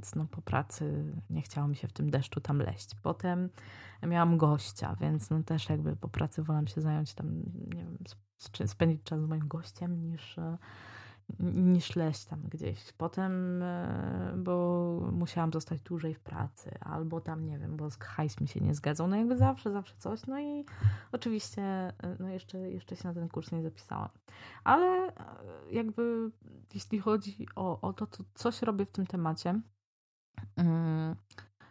więc no po pracy nie chciało mi się w tym deszczu tam leść. Potem miałam gościa, więc no też jakby po pracy wolałam się zająć tam, nie wiem, spędzić czas z moim gościem niż niż leść tam gdzieś. Potem, e, bo musiałam zostać dłużej w pracy, albo tam, nie wiem, bo hajs mi się nie zgadzał. No jakby zawsze, zawsze coś. No i oczywiście, e, no jeszcze, jeszcze się na ten kurs nie zapisałam. Ale e, jakby, jeśli chodzi o, o to, to coś robię w tym temacie, um,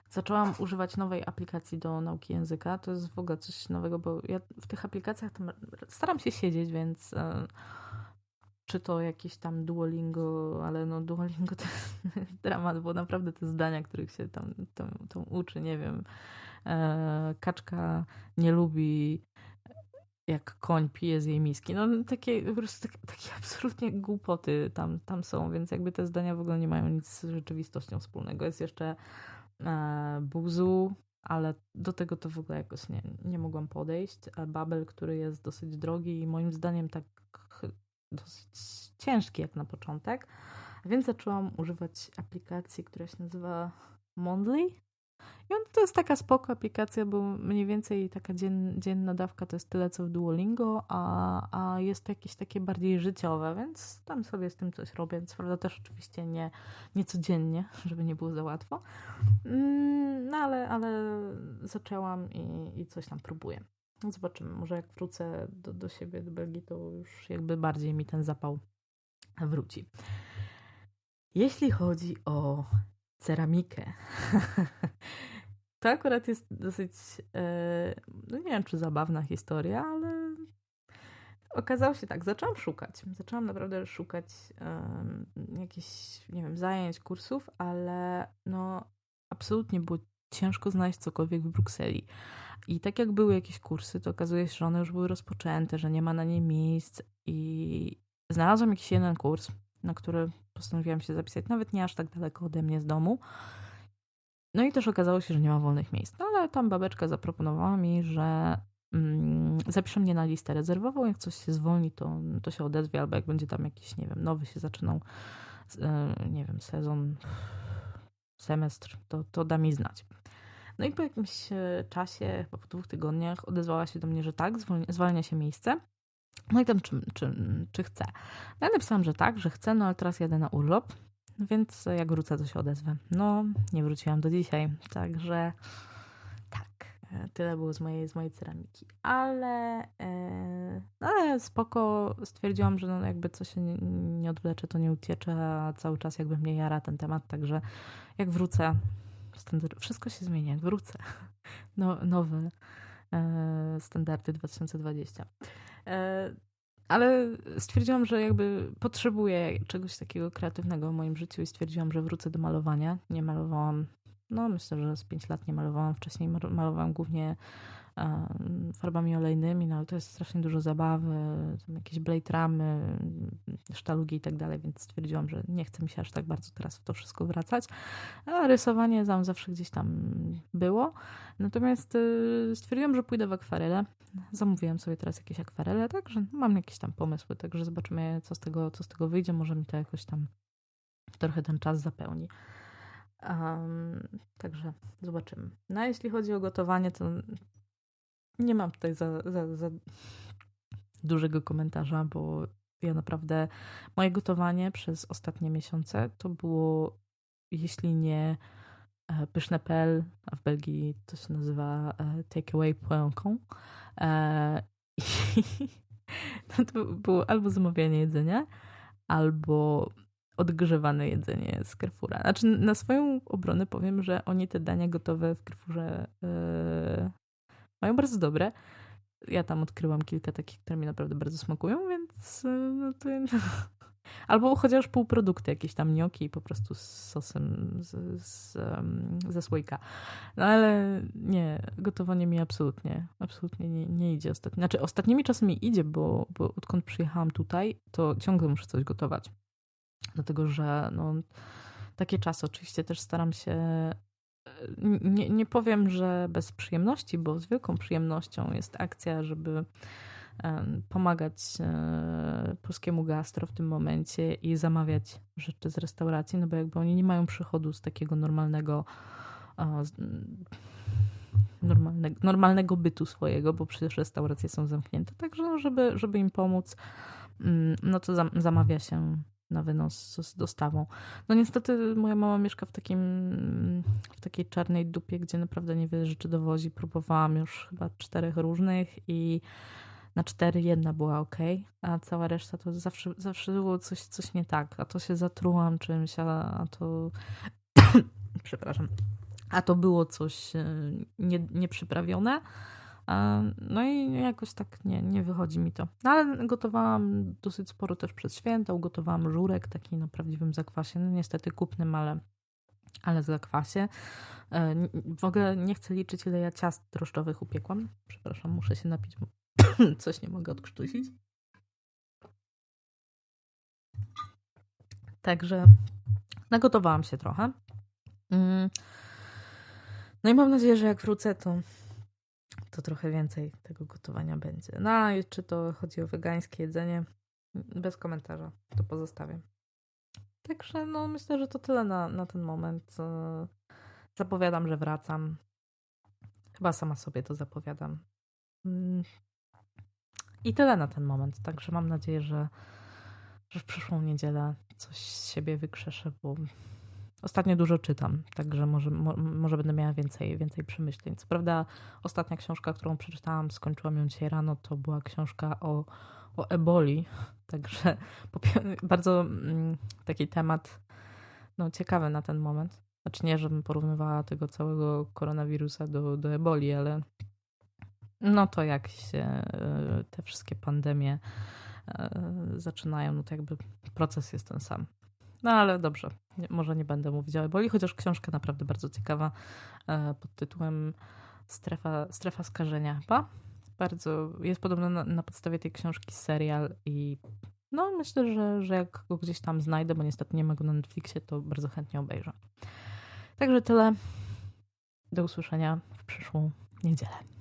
zaczęłam używać nowej aplikacji do nauki języka. To jest w ogóle coś nowego, bo ja w tych aplikacjach staram się siedzieć, więc czy to jakieś tam Duolingo, ale no Duolingo to jest dramat, bo naprawdę te zdania, których się tam, tam, tam uczy, nie wiem, e, kaczka nie lubi jak koń pije z jej miski. No takie po prostu takie, takie absolutnie głupoty tam, tam są, więc jakby te zdania w ogóle nie mają nic z rzeczywistością wspólnego. Jest jeszcze e, buzu, ale do tego to w ogóle jakoś nie, nie mogłam podejść. E, Babel, który jest dosyć drogi i moim zdaniem tak dosyć ciężki jak na początek, więc zaczęłam używać aplikacji, która się nazywa Mondly. I on to jest taka spoko aplikacja, bo mniej więcej taka dzien, dzienna dawka to jest tyle co w Duolingo, a, a jest jakieś takie bardziej życiowe, więc tam sobie z tym coś robię. Co prawda też oczywiście nie, nie codziennie, żeby nie było za łatwo. Mm, no ale, ale zaczęłam i, i coś tam próbuję. No zobaczymy, może jak wrócę do, do siebie, do Belgii, to już jakby bardziej mi ten zapał wróci. Jeśli chodzi o ceramikę, to akurat jest dosyć, e, no nie wiem czy zabawna historia, ale okazało się tak, zaczęłam szukać. Zaczęłam naprawdę szukać um, jakichś, nie wiem, zajęć, kursów, ale no absolutnie było ciężko znaleźć cokolwiek w Brukseli. I tak jak były jakieś kursy, to okazuje się, że one już były rozpoczęte, że nie ma na nie miejsc. I znalazłam jakiś jeden kurs, na który postanowiłam się zapisać, nawet nie aż tak daleko ode mnie z domu. No i też okazało się, że nie ma wolnych miejsc. No ale tam babeczka zaproponowała mi, że mm, zapiszę mnie na listę rezerwową. Jak coś się zwolni, to, to się odezwie, albo jak będzie tam jakiś, nie wiem, nowy się zaczynał, e, nie wiem, sezon, semestr, to, to da mi znać. No i po jakimś e, czasie, chyba po dwóch tygodniach, odezwała się do mnie, że tak, zwalnia się miejsce. No i tam, czy, czy, czy chcę. No ja napisałam, że tak, że chcę, no ale teraz jadę na urlop, więc jak wrócę, to się odezwę. No, nie wróciłam do dzisiaj, także tak, e, tyle było z mojej, z mojej ceramiki. Ale, e, no, ale spoko, stwierdziłam, że no jakby co się nie, nie odwlecze, to nie uciecze, a cały czas jakby mnie jara ten temat, także jak wrócę, standard, wszystko się zmienia, jak wrócę. No, nowe e, standardy 2020. E, ale stwierdziłam, że jakby potrzebuję czegoś takiego kreatywnego w moim życiu i stwierdziłam, że wrócę do malowania. Nie malowałam, no myślę, że z 5 lat nie malowałam. Wcześniej malowałam głównie farbami olejnymi, no ale to jest strasznie dużo zabawy, jakieś blade ramy, sztalugi i tak dalej, więc stwierdziłam, że nie chce mi się aż tak bardzo teraz w to wszystko wracać. A rysowanie tam zawsze gdzieś tam było. Natomiast y, stwierdziłam, że pójdę w akwarele. Zamówiłam sobie teraz jakieś akwarele, także mam jakieś tam pomysły, także zobaczymy, co z tego, co z tego wyjdzie. Może mi to jakoś tam trochę ten czas zapełni. Um, także zobaczymy. No a jeśli chodzi o gotowanie, to nie mam tutaj za, za, za dużego komentarza, bo ja naprawdę moje gotowanie przez ostatnie miesiące to było, jeśli nie pyszne.pl, a w Belgii to się nazywa e, takeaway płęką. E, to było albo zamawianie jedzenia, albo odgrzewane jedzenie z Carrefoura. Znaczy, na swoją obronę powiem, że oni te dania gotowe w Carrefourze mają bardzo dobre. Ja tam odkryłam kilka takich, które mi naprawdę bardzo smakują, więc y, no to... Albo chociaż półprodukty, jakieś tam gnioki po prostu z sosem z, z, ze słoika. No ale nie, gotowanie mi absolutnie, absolutnie nie, nie idzie ostatnio. Znaczy ostatnimi czasami idzie, bo, bo odkąd przyjechałam tutaj, to ciągle muszę coś gotować. Dlatego, że no, takie czasy oczywiście też staram się nie, nie powiem, że bez przyjemności, bo z wielką przyjemnością jest akcja, żeby pomagać e, polskiemu gastro w tym momencie i zamawiać rzeczy z restauracji, no bo jakby oni nie mają przychodu z takiego normalnego normalnego, normalnego bytu swojego, bo przecież restauracje są zamknięte. Także, no, żeby, żeby im pomóc, mm, no to zamawia się na wynos z dostawą. No niestety moja mama mieszka w takim w takiej czarnej dupie, gdzie naprawdę niewiele rzeczy dowozi. Próbowałam już chyba czterech różnych i na cztery jedna była ok, a cała reszta to zawsze, zawsze było coś, coś nie tak. A to się zatrułam czymś, a, a to przepraszam, a to było coś e, nie, nieprzyprawione. No i jakoś tak nie, nie wychodzi mi to. No ale gotowałam dosyć sporo też przez święta. Ugotowałam żurek taki na prawdziwym zakwasie. No niestety kupnym, ale, ale zakwasie. E, w ogóle nie chcę liczyć, ile ja ciast drożdżowych upiekłam. Przepraszam, muszę się napić, coś nie mogę odkrztusić. Także nagotowałam się trochę. Mm. No i mam nadzieję, że jak wrócę, to, to trochę więcej tego gotowania będzie. No i czy to chodzi o wegańskie jedzenie? Bez komentarza, to pozostawiam. Także no myślę, że to tyle na, na ten moment. Zapowiadam, że wracam. Chyba sama sobie to zapowiadam. I tyle na ten moment. Także mam nadzieję, że, że w przyszłą niedzielę coś z siebie wykrzeszę, bo Ostatnio dużo czytam, także może, mo, może będę miała więcej, więcej przemyśleń. Co prawda, ostatnia książka, którą przeczytałam, skończyłam ją dzisiaj rano, to była książka o, o eboli. Także bardzo mm, taki temat no, ciekawy na ten moment. Znaczy nie, żebym porównywała tego całego koronawirusa do, do eboli, ale no to jak się e, te wszystkie pandemie e, zaczynają, no to jakby proces jest ten sam. No ale dobrze, może nie będę mówić o eboli, chociaż książka naprawdę bardzo ciekawa e, pod tytułem Strefa, Strefa skażenia chyba. Bardzo, jest podobno na, na podstawie tej książki serial i no myślę, że, że jak go gdzieś tam znajdę, bo niestety nie ma go na Netflixie, to bardzo chętnie obejrzę. Także tyle. Do usłyszenia w przyszłą niedzielę.